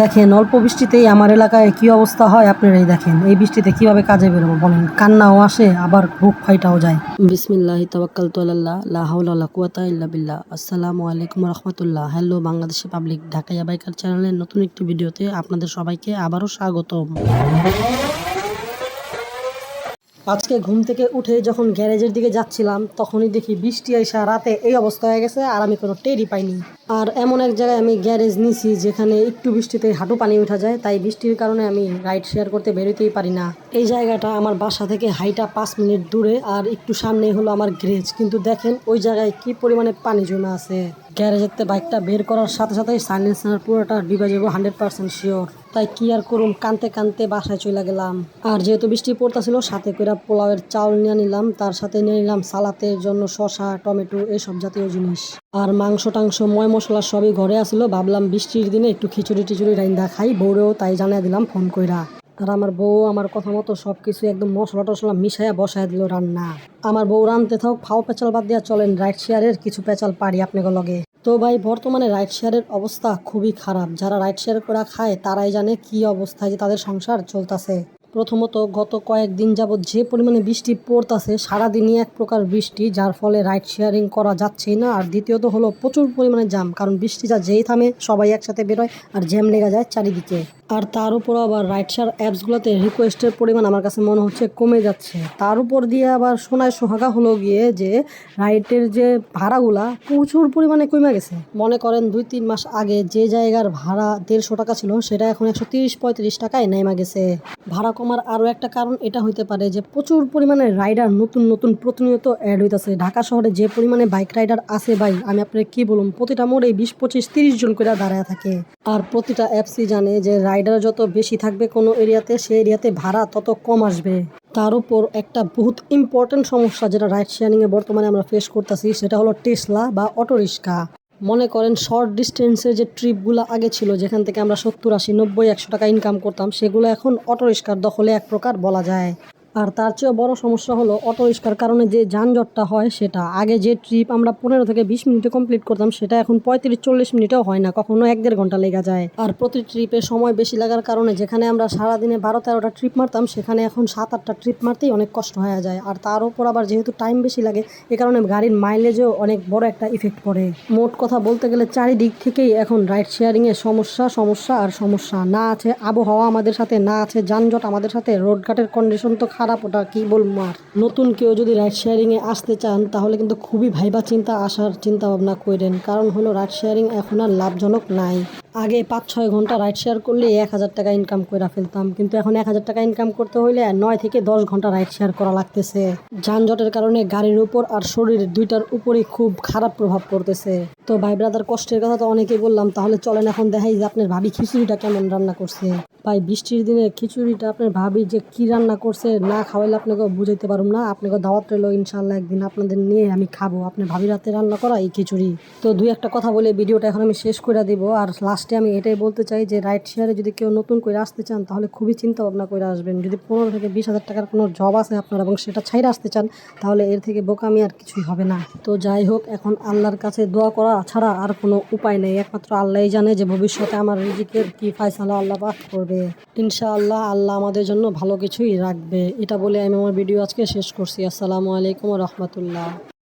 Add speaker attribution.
Speaker 1: দেখেন, অল্প বৃষ্টিতেই আমার এলাকায় কি অবস্থা হয় আপনারাই দেখেন। এই বৃষ্টিতে কীভাবে কাজে বেরোবো বলেন? কান্নাও আসে, আবার বুক ফাইটাও যায়। বিসমিল্লাহ তাওয়াক্কাল আল্লাহ লা হাওলা ওয়ালা কুওয়াতা ইল্লা বিল্লাহ। আসসালামু আলাইকুম রাহমাতুল্লাহ। Hello Bangladeshi public Dhakaiya biker চ্যানেলের নতুন একটি ভিডিওতে আপনাদের সবাইকে আবারও স্বাগতম। আজকে ঘুম থেকে উঠে যখন গ্যারেজের দিকে যাচ্ছিলাম, তখনই দেখি বৃষ্টি আইসা রাতে এই অবস্থা হয়ে গেছে আর আমি কোনো টেরই পাইনি। আর এমন এক জায়গায় আমি গ্যারেজ নিছি যেখানে একটু বৃষ্টিতে হাঁটু পানি উঠা যায়, তাই বৃষ্টির কারণে আমি রাইড শেয়ার করতে বেরোতেই পারি না। এই জায়গাটা আমার বাসা থেকে হাইটা পাঁচ মিনিট দূরে আর একটু সামনেই হলো আমার গ্যারেজ। কিন্তু দেখেন ওই জায়গায় কি পরিমাণে পানি জমে আছে। গ্যারেজের বাইকটা বের করার সাথে সাথেই সাইলেন্সার পুরোটা ডিবা যাব হান্ড্রেড পার্সেন্ট শিওর তাই কি আর করুম? কানতে কানতে বাসায় চলে গেলাম। আর যেহেতু বৃষ্টি পড়তেছিল, সাথে করে পোলাওয়ের চাউল নিয়ে নিলাম, তার সাথে নিয়ে নিলাম সালাতের জন্য শসা, টমেটো, এসব জাতীয় জিনিস। আর মাংস টাংস, ময় মশলা সবই ঘরে আসলো ভাবলাম বৃষ্টির দিনে একটু খিচুড়ি টিচুড়ি রাইন্দা খাই, বউরেও তাই জানিয়ে দিলাম ফোন কইরা। আর আমার বউ আমার কথা মতো সব কিছু একদম মশলা টসলা মিশাইয়া বসায় দিল রান্না। আমার বউ রানতে থাক ফাও পেঁচাল বাদ দিয়া চলেন রাইট শেয়ারের কিছু পেঁচাল পারি আপনাকে লগে। তো ভাই, বর্তমানে রাইড শেয়ারের অবস্থা খুবই খারাপ। যারা রাইড শেয়ার করা খায়, তারাই জানে কি অবস্থায় যে তাদের সংসার চলতেছে। প্রথমত, গত কয়েকদিন যাবৎ যে পরিমাণে বৃষ্টি পড়তাছে, সারাদিনই এক প্রকার বৃষ্টি, যার ফলে রাইড শেয়ারিং করা যাচ্ছেই না। আর দ্বিতীয়ত হলো প্রচুর পরিমাণে জাম কারণ বৃষ্টিটা যেই থামে সবাই একসাথে বেরোয় আর জ্যাম লেগে যায় চারিদিকে। আর তার উপর আবার রাইড শেয়ার অ্যাপসগুলোতে রিকোয়েস্টের পরিমাণ আমার কাছে মনে হচ্ছে কমে যাচ্ছে। তার উপর দিয়ে আবার শোনায় সোহাগা হলো গিয়ে যে রাইডের যে ভাড়াগুলা প্রচুর পরিমাণে কমে গেছে। মনে করেন দুই তিন মাস আগে যে জায়গার ভাড়া দেড়শো টাকা ছিল, সেটা এখন একশো তিরিশ, পঁয়ত্রিশ টাকায় নেমে গেছে। ভাড়া কমার আরও একটা কারণ এটা হইতে পারে যে প্রচুর পরিমাণে রাইডার নতুন নতুন প্রতিনিয়ত অ্যাড হইতেছে। ঢাকা শহরে যে পরিমাণে বাইক রাইডার আছে ভাই, আমি আপনার কি বলুন, প্রতিটা মোড়ে বিশ, পঁচিশ, তিরিশ জন করে দাঁড়ায় থাকে। আর প্রতিটা অ্যাপসই জানে যে রাইডার যত বেশি থাকবে কোনো এরিয়াতে, সেই এরিয়াতে ভাড়া তত কম আসবে। তার উপর একটা বহুত ইম্পর্টেন্ট সমস্যা যেটা রাইড শেয়ারিংয়ে বর্তমানে আমরা ফেস করতেছি, সেটা হলো টেসলা বা অটোরিক্সা মনে করেন শর্ট ডিস্টেন্সের যে ট্রিপগুলো আগে ছিল, যেখান থেকে আমরা সত্তর, আশি, নব্বই, একশো টাকা ইনকাম করতাম, সেগুলো এখন অটো রিক্সার দখলে এক প্রকার বলা যায়। আর তার চেয়েও বড় সমস্যা হলো অটো রিক্সার কারণে যে যানজটটা হয় সেটা। আগে যে ট্রিপ আমরা পনেরো থেকে বিশ মিনিটে কমপ্লিট করতাম, সেটা এখন পঁয়ত্রিশ চল্লিশ মিনিটেও হয় না, কখনো এক দেড় ঘণ্টা লেগে যায়। আর প্রতি ট্রিপে সময় বেশি লাগার কারণে যেখানে আমরা সারাদিনে বারো তেরোটা ট্রিপ মারতাম, সেখানে এখন সাত আটটা ট্রিপ মারতেই অনেক কষ্ট হয়ে যায়। আর তার উপর আবার যেহেতু টাইম বেশি লাগে, এ কারণে গাড়ির মাইলেজেও অনেক বড় একটা ইফেক্ট পড়ে। মোট কথা বলতে গেলে চারিদিক থেকেই এখন রাইড শেয়ারিংয়ে সমস্যা সমস্যা আর সমস্যা। না আছে আবহাওয়া আমাদের সাথে, না আছে যানজট আমাদের সাথে রোডঘাটের কন্ডিশন তো খারাপ, ওটা কি বলব আর? নতুন কেউ যদি রাইড শেয়ারিংয়ে আসতে চান, তাহলে কিন্তু খুবই ভাইবা চিন্তা আসার চিন্তা ভাবনা করেন কারণ হলো রাইড শেয়ারিং এখন আর লাভজনক নাই। আগে পাঁচ ছয় ঘণ্টা রাইড শেয়ার করলে এক হাজার টাকা ইনকাম করে ফেলতাম। কিন্তু এখন এক হাজার টাকা ইনকাম করতে হইলে নয় থেকে দশ ঘণ্টা রাইড শেয়ার করা লাগতেছে। যানজটের কারণে গাড়ির উপর আর শরীরের দুইটার উপরে খুব খারাপ প্রভাব পড়তেছে। তো ভাই ব্রাদার কষ্টের কথা তো অনেকেই বললাম, তাহলে চলেন এখন দেখাই যে আপনার ভাবি খিচুড়িটা কেমন রান্না করছে। ভাই, বৃষ্টির দিনে খিচুড়িটা আপনার ভাবি যে কি রান্না করছে না খাওয়াইলে আপনাকে বুঝাইতে পারুম না। আপনাকে দাওয়াত রইল ইনশাল্লাহ একদিন আপনাদের নিয়ে আমি খাব। আপনার ভাবি রাতে রান্না করা এই খিচুড়ি। তো দুই একটা কথা বলে ভিডিওটা এখন আমি শেষ করে দিব। আর লাস্টে আমি এটাই বলতে চাই যে রাইড শেয়ারে যদি কেউ নতুন করে আসতে চান, তাহলে খুবই চিন্তা ভাবনা করে আসবেন। যদি পনেরো থেকে বিশ হাজার টাকার কোনো জব আছে আপনার এবং সেটা ছাইরে আসতে চান, তাহলে এর থেকে বোকামি আর কিছুই হবে না। তো যাই হোক, এখন আল্লাহর কাছে দোয়া করা ছাড়া আর কোনো উপায় নেই। একমাত্র আল্লাহই জানে যে ভবিষ্যতে আমার রিজিকের কি ফায়সালা আল্লাহ পাক করবে। ইনশাআল্লাহ আল্লাহ আমাদের জন্য ভালো কিছুই রাখবে। এটা বলে আমি আমার ভিডিও আজকে শেষ করছি। আসসালামু আলাইকুম রহমতুল্লাহ।